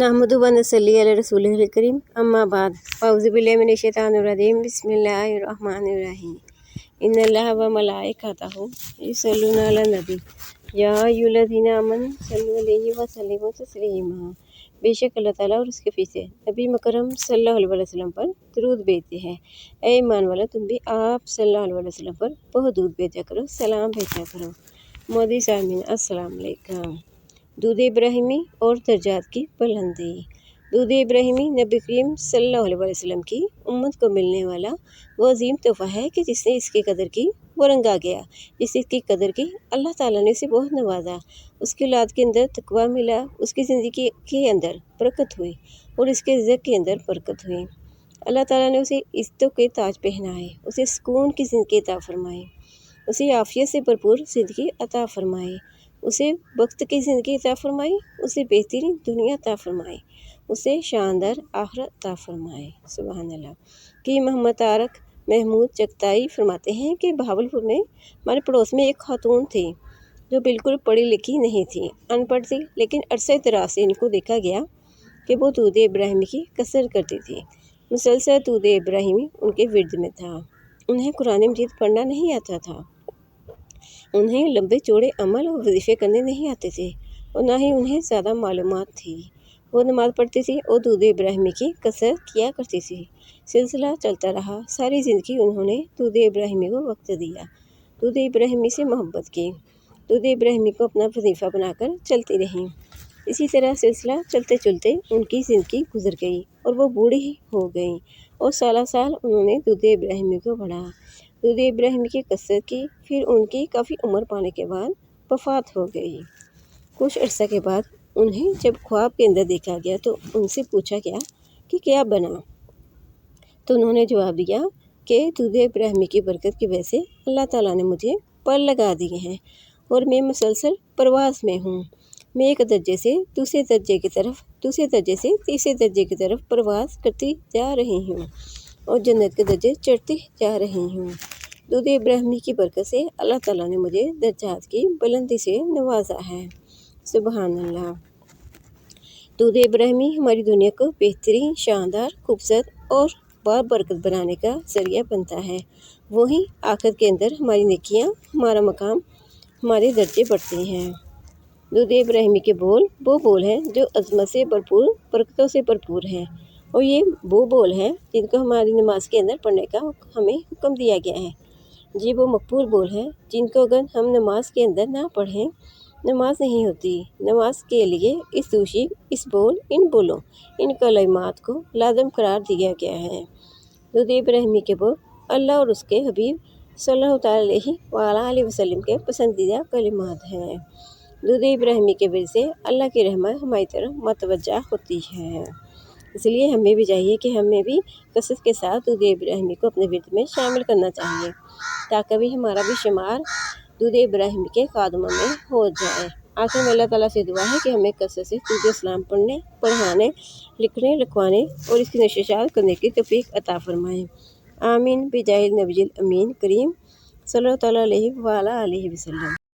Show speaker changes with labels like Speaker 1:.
Speaker 1: نحمد ونصلی علی رسول الکریم. اما بعد اعوذ باللہ من الشیطان الرجیم. بسم اللہ الرحمن الرحیم. ان اللہ و ملائکتہ یصلون علی النبی یا ایھا الذین آمنوا صلوا علیہ وسلموا تسلیما. بے شک اللہ تعالیٰ اور اس کے فرشتے نبی مکرم صلی اللہ علیہ وسلم پر درود بھیجتے ہیں۔ اے ایمان والا، تم بھی آپ صلی اللہ علیہ وسلم پر بہت درود بھیجا کرو، سلام بھیجا کرو۔ مودی سامعین السلام علیکم۔ دودھ ابراہیمی اور درجات کی بلندی۔ دودھ ابراہیمی نبی کریم صلی اللہ علیہ وسلم کی امت کو ملنے والا وہ عظیم تحفہ ہے کہ جس نے اس کی قدر کی وہ رنگا گیا، جس نے اس کی قدر کی اللہ تعالیٰ نے اسے بہت نوازا۔ اس کی اولاد کے اندر تقوی ملا، اس کی زندگی کے اندر برکت ہوئی اور اس کے عزت کے اندر برکت ہوئی۔ اللہ تعالیٰ نے اسے عزتوں کے تاج پہنائے، اسے سکون کی زندگی عطا فرمائی، اسے عافیت سے بھرپور زندگی عطا فرمائی۔ اسے وقت کی زندگی عطا فرمائی، اسے بہترین دنیا عطا فرمائی، اسے شاندار آخرت عطا فرمائے سبحان اللہ۔ کہ محمد طارق محمود چکتائی فرماتے ہیں کہ بہاولپور میں ہمارے پڑوس میں ایک خاتون تھی جو بالکل پڑھی لکھی نہیں تھی، ان پڑھ تھی، لیکن عرصہ طرح سے ان کو دیکھا گیا کہ وہ دودھ ابراہیمی کی کثر کرتی تھی۔ مسلسل دودھ ابراہیمی ان کے ورد میں تھا۔ انہیں قرآن مجید پڑھنا نہیں آتا تھا۔ انہیں لمبے چوڑے عمل اور وظیفے کرنے نہیں آتے تھے اور نہ ہی انہیں زیادہ معلومات تھی۔ وہ نماز پڑھتی تھی اور دودھ ابراہیمی کی کثرت کیا کرتی تھی۔ سلسلہ چلتا رہا۔ ساری زندگی انہوں نے دودھ ابراہیمی کو وقت دیا۔ دودھ ابراہیمی سے محبت کی۔ دودھ ابراہیمی کو اپنا وظیفہ بنا کر چلتی رہیں اسی طرح سلسلہ چلتے چلتے ان کی زندگی گزر گئی اور وہ بوڑھی ہو گئیں اور سالہ سال انہوں نے دودھ ابراہیمی کو پڑھا دودھ ابراہیمی کی کثرت کی، پھر ان کی کافی عمر پانے کے بعد وفات ہو گئی۔ کچھ عرصہ کے بعد انہیں جب خواب کے اندر دیکھا گیا تو ان سے پوچھا گیا کہ کیا بنا۔ تو انہوں نے جواب دیا کہ دودھ ابراہیمی کی برکت کی وجہ سے اللہ تعالیٰ نے مجھے پر لگا دیے ہیں اور میں مسلسل پرواز میں ہوں۔ میں ایک درجے سے دوسرے درجے کی طرف، دوسرے درجے سے تیسرے درجے کی طرف پرواز کرتی جا رہی ہوں۔ اور جنت کے درجے چڑھتی جا رہی ہوں دودھ ابراہیمی کی برکت سے اللہ تعالیٰ نے مجھے درجات کی بلندی سے نوازا ہے۔ سبحان اللہ۔ دودھ ابراہیمی ہماری دنیا کو بہترین، شاندار، خوبصورت اور بار برکت بنانے کا ذریعہ بنتا ہے۔ وہیں آخر کے اندر ہماری نیکیاں، ہمارا مقام، ہمارے درجے بڑھتے ہیں۔ دودھ ابراہیمی کے بول وہ بول ہیں جو عظمت سے بھرپور، برکتوں سے بھرپور ہیں۔ اور یہ وہ بول ہیں جن کو ہماری نماز کے اندر پڑھنے کا ہمیں حکم دیا گیا ہے۔ جی وہ مقبول بول ہیں جن کو اگر ہم نماز کے اندر نہ پڑھیں، نماز نہیں ہوتی۔ نماز کے لیے اس دوشی، اس بول، ان بولوں، ان کلمات کو لازم قرار دیا گیا ہے۔ دودھ ابراہیمی کے بول، اللہ اور اس کے حبیب صلی اللہ تعالیٰ علیہ علیہ وسلم کے پسندیدہ کلمات ہیں۔ دودھ ابراہیمی کے وجہ سے اللہ کی رحمت ہماری طرف متوجہ ہوتی ہے۔ اس لیے ہمیں بھی چاہیے کہ ہمیں بھی کثرت کے ساتھ دودھ ابراہیمی کو اپنے ورد میں شامل کرنا چاہیے، تاکہ بھی ہمارا بھی شمار دودھ ابراہیمی کے قادموں میں ہو جائے۔ آخر میں اللہ تعالیٰ سے دعا ہے کہ ہمیں کثرت سے دودھ اسلام پڑھنے، پڑھانے، لکھنے، لکھوانے اور اس کی نشر کرنے کی توفیق عطا فرمائیں آمین۔ بجاہ نبی الامین کریم صلی اللہ تعالیٰ علیہ وآلہ علیہ وسلم۔